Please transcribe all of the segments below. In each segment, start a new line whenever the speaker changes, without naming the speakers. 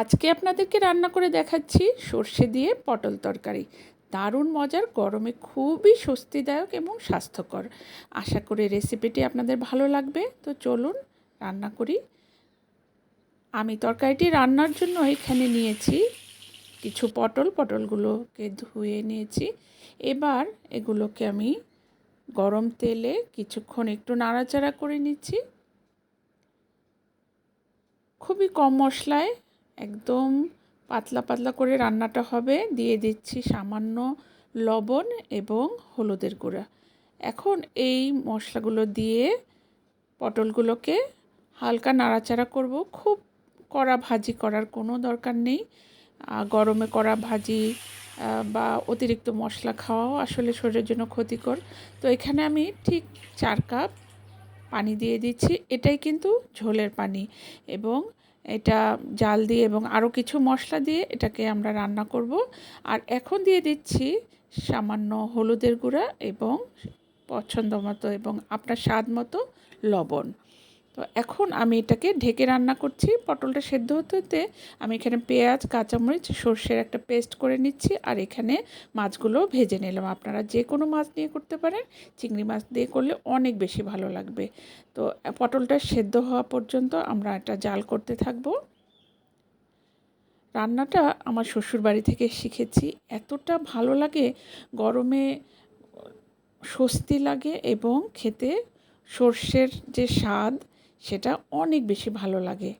আজকে আপনাদেরকে রান্না করে দেখাচ্ছি সর্ষে দিয়ে পটল তরকারি। দারুণ মজার, গরমে খুবই স্বস্তিদায়ক এবং স্বাস্থ্যকর। আশা করি রেসিপিটি আপনাদের ভালো লাগবে। তো চলুন রান্না করি। আমি তরকারিটি রান্নার জন্য এখানে নিয়েছি কিছু পটল। পটলগুলোকে ধুয়ে নিয়েছি। এবার এগুলোকে আমি গরম তেলে কিছুক্ষণ একটু নাড়াচাড়া করে নিচ্ছি। খুবই কম মশলায় একদম পাতলা পাতলা করে রান্নাটা হবে। দিয়ে দিচ্ছি সামান্য লবণ এবং হলুদের গুঁড়া। এখন এই মশলাগুলো দিয়ে পটলগুলোকে হালকা নাড়াচাড়া করব। খুব কড়া ভাজি করার কোনো দরকার নেই। গরমে কড়া ভাজি বা অতিরিক্ত মশলা খাওয়াও আসলে শরীরের জন্য ক্ষতিকর। তো এখানে আমি ঠিক চার কাপ পানি দিয়ে দিচ্ছি। এটাই কিন্তু ঝোলের পানি এবং এটা জাল দিয়ে এবং আরও কিছু মশলা দিয়ে এটাকে আমরা রান্না করব। আর এখন দিয়ে দিচ্ছি সামান্য হলুদের গুঁড়া এবং পছন্দ মতো এবং আপনার স্বাদ মতো লবণ। তো এখন আমি এটাকে ঢেকে রান্না করছি। পটলটা সেদ্ধ হতে হতে আমি এখানে পেঁয়াজ, কাঁচামরিচ, সর্ষের একটা পেস্ট করে নিচ্ছি আর এখানে মাছগুলো ভেজে নিলাম। আপনারা যে কোনো মাছ দিয়ে করতে পারেন, চিংড়ি মাছ দিয়ে করলে অনেক বেশি ভালো লাগবে। তো পটলটা সেদ্ধ হওয়া পর্যন্ত আমরা এটা জাল করতে থাকব। রান্নাটা আমার শ্বশুর বাড়ি থেকে শিখেছি। এতটা ভালো লাগে, গরমে স্বস্তি লাগে এবং খেতে সর্ষের যে স্বাদ সেটা অনেক বেশি ভালো লাগে।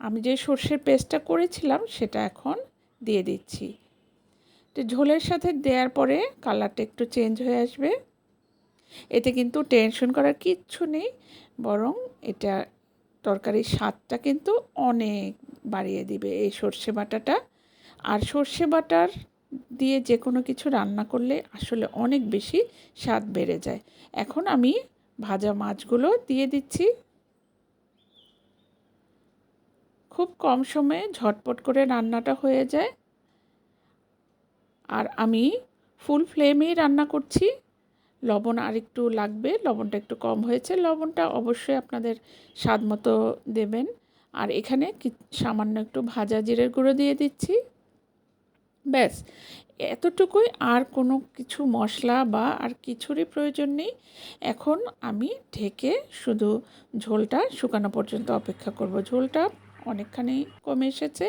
আমি যে সর্ষের পেস্টটা করেছিলাম, সেটা এখন দিয়ে দিচ্ছি। তো ঝোলের সাথে দেওয়ার পরে কালারটা একটু চেঞ্জ হয়ে আসবে। এতে কিন্তু টেনশন করার কিচ্ছু নেই, বরং এটা তরকারির স্বাদটা কিন্তু অনেক বাড়িয়ে দিবে এই সর্ষে বাটাটা। আর সর্ষে বাটার দিয়ে যে কোনো কিছু রান্না করলে আসলে অনেক বেশি স্বাদ বেড়ে যায়। এখন আমি ভাজা মাছগুলো দিয়ে দিচ্ছি। খুব কম সময়ে ঝটপট করে রান্নাটা হয়ে যায়। আর আমি ফুল ফ্লেমেই রান্না করছি। লবণ আর একটু লাগবে, লবণটা একটু কম হয়েছে। লবণটা অবশ্যই আপনাদের স্বাদ মতো দেবেন। আর এখানে সামান্য একটু ভাজা জিরের গুঁড়ো দিয়ে দিচ্ছি। ব্যাস, এতটুকুই। আর কোনো কিছু মশলা বা আর কিছুরই প্রয়োজন নেই। এখন আমি ঢেকে শুধু ঝোলটা শুকানো পর্যন্ত অপেক্ষা করব। ঝোলটা অনেকখানি কমে এসেছে।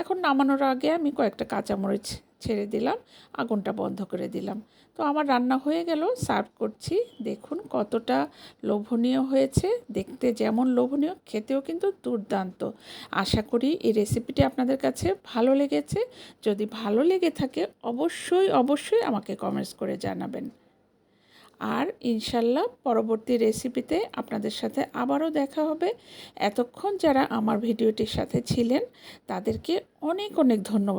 এখন নামানোর আগে আমি কয়েকটা কাঁচামরিচ ছেড়ে দিলাম, আগুনটা বন্ধ করে দিলাম। তো আমার রান্না হয়ে গেল, সার্ভ করছি। দেখুন কতটা লোভনীয় হয়েছে। দেখতে যেমন লোভনীয়, খেতেও কিন্তু দুর্দান্ত। আশা করি এই রেসিপিটি আপনাদের কাছে ভালো লেগেছে। যদি ভালো লেগে থাকে, অবশ্যই অবশ্যই আমাকে কমেন্টস করে জানাবেন। আর ইনশাল্লাহ পরবর্তী রেসিপিতে আপনাদের সাথে আবারও দেখা হবে। এতক্ষণ যারা আমার ভিডিওটির সাথে ছিলেন, তাদেরকে অনেক অনেক ধন্যবাদ।